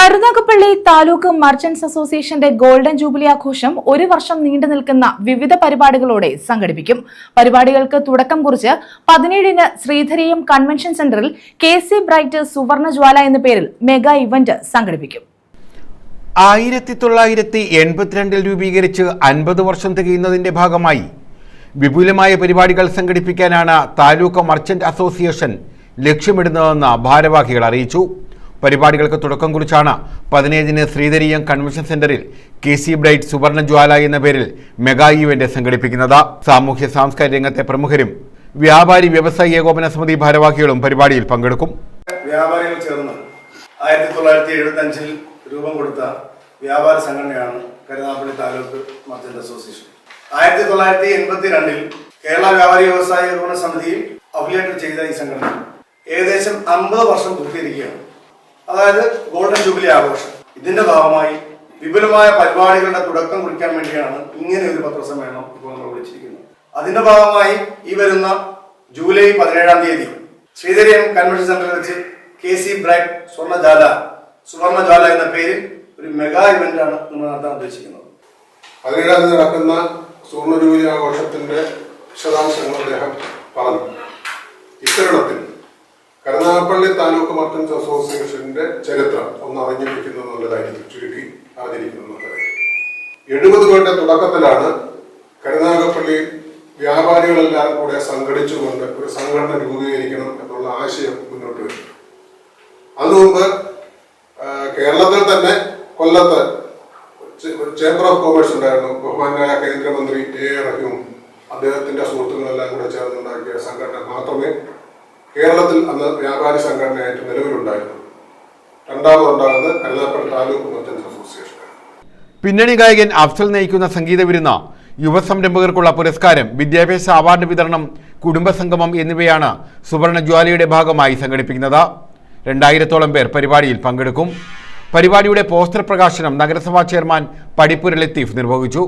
Karunagappally taluk merchants അസോസിയേഷന്റെ golden jubilee ആഘോഷം ഒരു വർഷം നീണ്ടു നിൽക്കുന്ന വിവിധ പരിപാടികളോടെ സംഘടിപ്പിക്കും. പരിപാടികൾക്ക് തുടക്കം കുറിച്ച് പതിനേഴിന് ശ്രീധരിയം കൺവെൻഷൻ സെന്ററിൽ K C bright Suvarna Jwala എന്ന പേരിൽ മെഗാ ഇവന്റ് സംഘടിപ്പിക്കും. ആയിരത്തി തൊള്ളായിരത്തി എൺപത്തിരണ്ടിൽ രൂപീകരിച്ച് അൻപത് വർഷം തികയുന്നതിന്റെ ഭാഗമായി വിപുലമായ പരിപാടികൾ സംഘടിപ്പിക്കാനാണ് താലൂക്ക് മർച്ചന്റ് അസോസിയേഷൻ ലക്ഷ്യമിടുന്നതെന്ന് ഭാരവാഹികൾ അറിയിച്ചു. പരിപാടികൾക്ക് തുടക്കം കുറിച്ചാണ് പതിനേഴിന് ശ്രീധരീയം കൺവെൻഷൻ സെന്ററിൽ K C bright Suvarna Jwala എന്ന പേരിൽ മെഗാ ഇവന്റ് സംഘടിപ്പിക്കുന്നത്. സാമൂഹ്യ സാംസ്കാരിക രംഗത്തെ പ്രമുഖരും വ്യാപാരി വ്യവസായി ഏകോപന സമിതി ഭാരവാഹികളും പരിപാടിയിൽ പങ്കെടുക്കും. വ്യാപാരികൾ ചേർന്ന് ആയിരത്തി തൊള്ളായിരത്തി എഴുപത്തി അഞ്ചിൽ രൂപം കൊടുത്ത വ്യാപാര സംഘടനയാണ് കരുനാഗപ്പള്ളി താലൂക്ക് മർച്ചന്റ് അസോസിയേഷൻ. ആയിരത്തി തൊള്ളായിരത്തി എൺപത്തി രണ്ടിൽ കേരള വ്യാപാരി വ്യവസായ ഏകോപന സമിതിയിൽ അഫിലിയേറ്റ് ചെയ്ത ഈ സംഘടന ഏകദേശം അമ്പത് വർഷം പൂർത്തീകരിക്കുകയാണ്. അതായത് ഗോൾഡൻ ജൂബിലി ആഘോഷം. ഇതിന്റെ ഭാഗമായി വിപുലമായ പരിപാടികളുടെ തുടക്കം കുറിക്കാൻ വേണ്ടിയാണ് ഇങ്ങനെ ഒരു പത്രസമ്മേളനം ഇപ്പോൾ നമ്മൾ വിളിച്ചിരിക്കുന്നത്. അതിന്റെ ഭാഗമായി ഈ വരുന്ന ജൂലൈ പതിനേഴാം തീയതി ശ്രീധരിയം കൺവെൻഷൻ സെന്ററിൽ വെച്ച് K C bright Swarnajala Suvarnajala എന്ന പേരിൽ ഒരു മെഗാ ഇവന്റ് ആണ് നമ്മൾ നടത്താൻ ഉദ്ദേശിക്കുന്നത്. പതിനേഴാം തീയതി നടക്കുന്ന സുവർണ ജൂബിലി ആഘോഷത്തിന്റെ വിശദാംശങ്ങൾ അദ്ദേഹം പറഞ്ഞു. ഇത്തരുണത്തിൽ കരുനാഗപ്പള്ളി താലൂക്ക് മർച്ചൻസ് അസോസിയേഷന്റെ ചരിത്രം ഒന്ന് അറിഞ്ഞിരിക്കുന്നത് നല്ലതായിരിക്കും ചുരുക്കി അറിഞ്ഞിരിക്കുന്നത് നല്ലതായിരിക്കും എഴുപതുകളുടെ തുടക്കത്തിലാണ് കരുനാഗപ്പള്ളി വ്യാപാരികളെല്ലാം കൂടെ സംഘടിച്ചുകൊണ്ട് ഒരു സംഘടന രൂപീകരിക്കണം എന്നുള്ള ആശയം മുന്നോട്ട് വരും. അതിനു മുമ്പ് കേരളത്തിൽ തന്നെ കൊല്ലത്ത് ചേംബർ ഓഫ് കോമേഴ്സ് ഉണ്ടായിരുന്നു. ബഹുമാനായ കേന്ദ്രമന്ത്രി എ എ റഹീം അദ്ദേഹത്തിന്റെ സുഹൃത്തുക്കളെല്ലാം കൂടെ ചേർന്നുണ്ടാക്കിയ സംഘടന മാത്രമേ കേരളത്തിൽ അന്ന് വ്യാപാരി സംഘടനയായിട്ട് നിലവിലുണ്ടായിരുന്നു. രണ്ടാമതുണ്ടാകുന്നത് കരുനാഗപ്പള്ളി താലൂക്ക് മർച്ചൻസ് അസോസിയേഷൻ പിന്നണി ഗായകൻ അഫ്സൽ നയിക്കുന്ന സംഗീത വിരുന്ന യുവസംരംഭകർക്കുള്ള പുരസ്കാരം വിദ്യാഭ്യാസ അവാർഡ് വിതരണം കുടുംബസംഗമം എന്നിവയാണ് സുവർണ ജ്വാലയുടെ ഭാഗമായി സംഘടിപ്പിക്കുന്നത്. രണ്ടായിരത്തോളം പേർ പരിപാടിയിൽ പങ്കെടുക്കും. പരിപാടിയുടെ പോസ്റ്റർ പ്രകാശനം നഗരസഭാ ചെയർമാൻ പടിപ്പുര ലത്തീഫ് നിർവഹിച്ചു.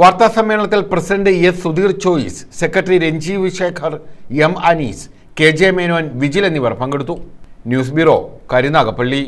വാർത്താസമ്മേളനത്തിൽ president S Sudheer Choice secretary Ranjeev Sekhar M Anees K J Menon Vijil എന്നിവർ പങ്കെടുത്തു. News bureau Karunagappally.